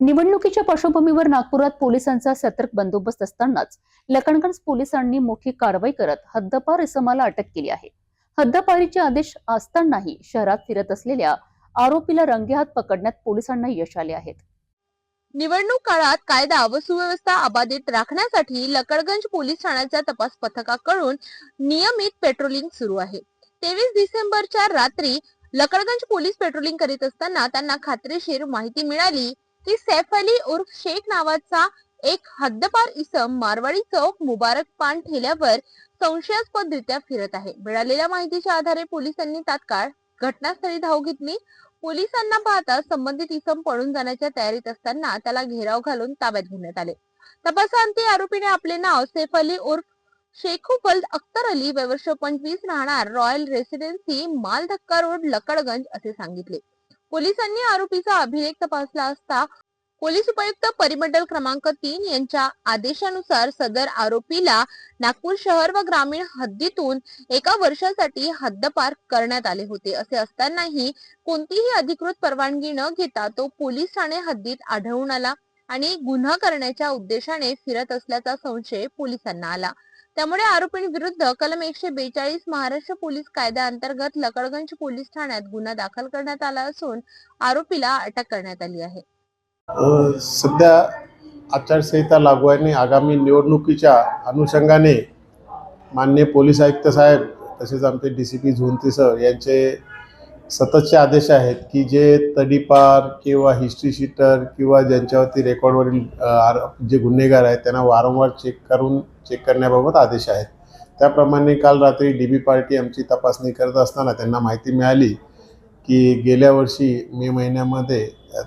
निवडणुकीच्या पार्श्वभूमीवर नागपुरात पोलिसांचा सतर्क बंदोबस्त असतानाच लखनगंज पोलिसांनी मोठी कारवाई करत हद्दपार इसमाला अटक केली आहे. हद्दपारीचे आदेश असतानाही शहरात फिरत असलेल्या आरोपीला रंगेहात पकडण्यात पोलिसांना यश आले आहेत निवडणूक काळात कायदा व सुव्यवस्था अबाधित राखण्यासाठी लकडगंज पोलीस ठाण्याच्या तपास पथकाकडून नियमित पेट्रोलिंग सुरू आहे. तेवीस डिसेंबरच्या रात्री लकडगंज पोलीस पेट्रोलिंग करीत असताना त्यांना खात्रीशीर माहिती मिळाली. की सैफ अली उर्फ शेख नावाचा एक हद्दपार इसम मारवाडी चौक मुबारक पान ठेल्यावर संशयास्पदरित्या फिरत आहे. मिळालेल्या माहितीच्या आधारे पोलिसांनी तात्काळ घटनास्थळी धाव घेतली. पोलिसांना पाहता संबंधित इसम पळून जाण्याच्या तयारीत असताना त्याला घेराव घालून ताब्यात घेण्यात आले. तपासांती आरोपीने आपले नाव सैफ अली उर्फ शेखुफल अख्तर अली वयवर्ष पंचवीस राहणार रॉयल रेसिडेन्सी माल धक्का रोड लकडगंज असे सांगितले. पोलिसांनी आरोपीचा अभिलेख तपासला असता पोलीस उपायुक्त परिमंडल क्रमांक तीन यांच्या आदेशानुसार सदर आरोपीला नागपूर शहर व ग्रामीण हद्दीतून एका वर्षासाठी हद्दपार करण्यात आले होते. असे असतानाही कोणतीही अधिकृत परवानगी न घेता तो पोलीस ठाणे हद्दीत आढळून आला आणि गुन्हा करण्याच्या उद्देशाने फिरत असल्याचा संशय पोलिसांना आला. त्यामुळे आरोपींविरुद्ध कलम एकशे बेचाळीस महाराष्ट्र पोलीस कायद्याअंतर्गत लकडगंज पोलीस ठाण्यात गुन्हा दाखल करण्यात आला असून आरोपीला अटक करण्यात आली आहे. सध्या आचारसंहिता लागू आहे आणि आगामी निवडणुकीच्या अनुषंगाने मान्य पोलीस आयुक्त साहेब तसेच आमचे डी सी पी झोनते सर यांचे सततचे आदेश आहेत की जे तडीपार किंवा हिस्ट्री शीटर किंवा ज्यांच्यावरती रेकॉर्डवरील आर- जे गुन्हेगार आहेत त्यांना वारंवार चेक करून चेक करण्याबाबत आदेश आहेत. त्याप्रमाणे काल रात्री डी बी पार्टी आमची तपासणी करत असताना त्यांना माहिती मिळाली की गेल्या वर्षी मे महिन्यामध्ये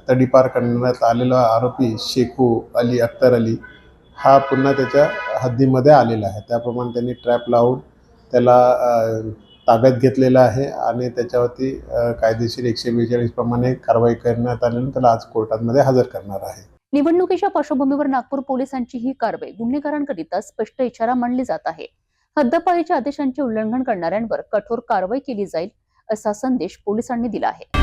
तडीपार करण्यात आलेला आरोपी शेखू अली अख्तर अली हा पुन्हा त्याच्या हद्दीमध्ये आलेला आहे. त्याप्रमाणे त्यांनी ट्रॅप लावून त्याला ताब्यात घेतलेला आहे आणि त्याच्यावरती कायदेशीर एकशे बेचाळीस प्रमाणे कारवाई करण्यात आल्यानं त्याला आज कोर्टामध्ये हजर करणार आहे. निवडणुकीच्या पार्श्वभूमीवर नागपूर पोलिसांची ही कारवाई. गुन्हेगारांकरिता स्पष्ट इशारा मानली जात आहे. हद्दपारीच्या आदेशांचे उल्लंघन करणाऱ्यांवर कठोर कारवाई केली जाईल असा संदेश पोलिसांनी दिला आहे.